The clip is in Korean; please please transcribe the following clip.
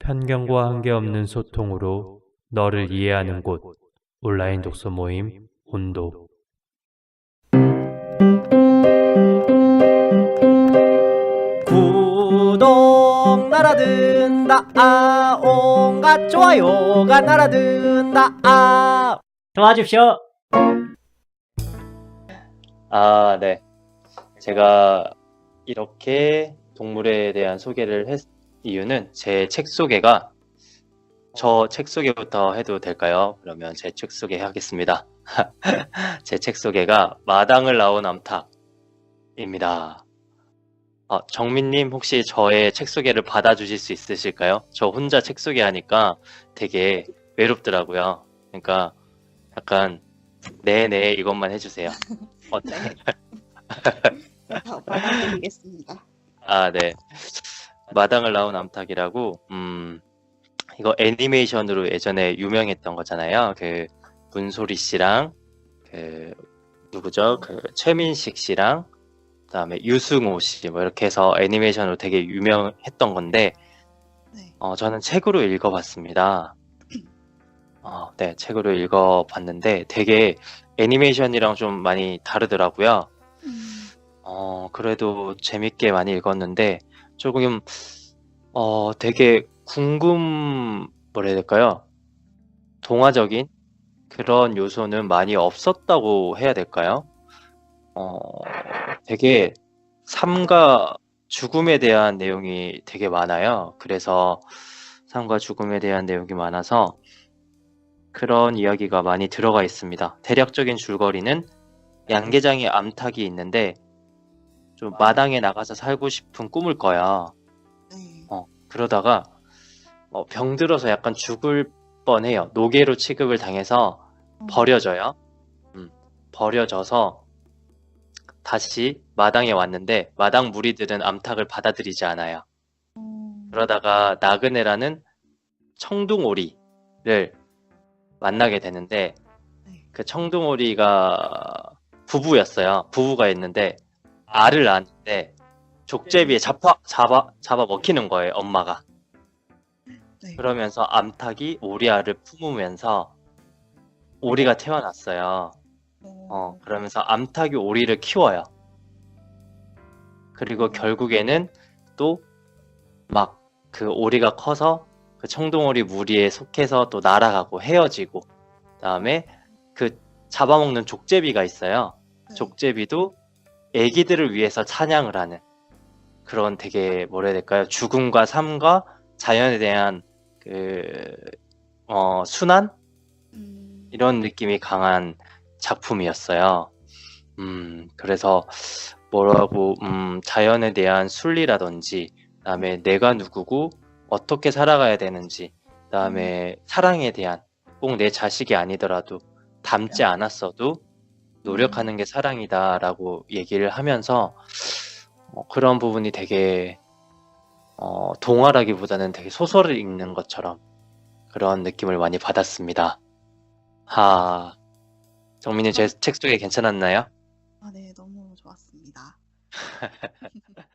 편견과 한계없는 소통으로 너를 이해하는 곳 온라인 독서 모임 온도. 구독 날아든다 아 온갖 좋아요가 날아든다 아. 도와주십시오. 아, 네. 제가 이렇게 동물에 대한 소개를 했 이유는 제 책 소개가 저 책 소개부터 해도 될까요? 그러면 제 책 소개 하겠습니다. 제 책 소개가 마당을 나온 암탉입니다. 아, 정민님 혹시 저의 책 소개를 받아주실 수 있으실까요? 저 혼자 책 소개하니까 되게 외롭더라고요. 그러니까 약간 네네 이것만 해주세요. 어때? 다 받아드리겠습니다. 아, 네. 마당을 나온 암탉이라고, 음, 이거 애니메이션으로 예전에 유명했던 거잖아요. 그, 문소리 씨랑, 그, 누구죠? 그, 최민식 씨랑, 그 다음에 유승호 씨, 뭐 이렇게 해서 애니메이션으로 되게 유명했던 건데, 네. 어, 저는 책으로 읽어봤습니다. 어, 네, 책으로 읽어봤는데 되게 애니메이션이랑 좀 많이 다르더라고요. 음, 어, 그래도 재밌게 많이 읽었는데, 조금, 어, 되게 궁금, 뭐라 해야 될까요? 동화적인 그런 요소는 많이 없었다고 해야 될까요? 어, 되게 삶과 죽음에 대한 내용이 되게 많아요. 그래서 삶과 죽음에 대한 내용이 많아서 그런 이야기가 많이 들어가 있습니다. 대략적인 줄거리는 양계장에 암탉이 있는데 좀 마당에 나가서 살고 싶은 꿈을 꿔요. 네. 어, 그러다가 어, 병들어서 약간 죽을 뻔해요. 노계로 취급을 당해서 버려져요. 음, 버려져서 다시 마당에 왔는데 마당 무리들은 암탉을 받아들이지 않아요. 음, 그러다가 나그네라는 청둥오리를 만나게 되는데 네. 그 청둥오리가 부부였어요. 부부가 있는데 알을 낳았는데 족제비에 잡아 잡아 잡아 먹히는 거예요. 엄마가. 네. 그러면서 암탉이 오리알을 품으면서 오리가 태어났어요. 어, 그러면서 암탉이 오리를 키워요. 그리고 결국에는 또 막 그 오리가 커서 그 청둥오리 무리에 속해서 또 날아가고 헤어지고 그다음에 그 잡아먹는 족제비가 있어요. 네. 족제비도 애기들을 위해서 찬양을 하는 그런 되게 뭐라 해야 될까요? 죽음과 삶과 자연에 대한 그 어, 순환 음, 이런 느낌이 강한 작품이었어요. 음, 그래서 뭐라고 음, 자연에 대한 순리라든지 그다음에 내가 누구고 어떻게 살아가야 되는지 그다음에 사랑에 대한 꼭 내 자식이 아니더라도 닮지 않았어도 노력하는 게 사랑이다라고 얘기를 하면서 어, 그런 부분이 되게 어, 동화라기보다는 되게 소설을 읽는 것처럼 그런 느낌을 많이 받았습니다. 하, 정민님 제책 소개 괜찮았나요? 아, 네, 너무 좋았습니다.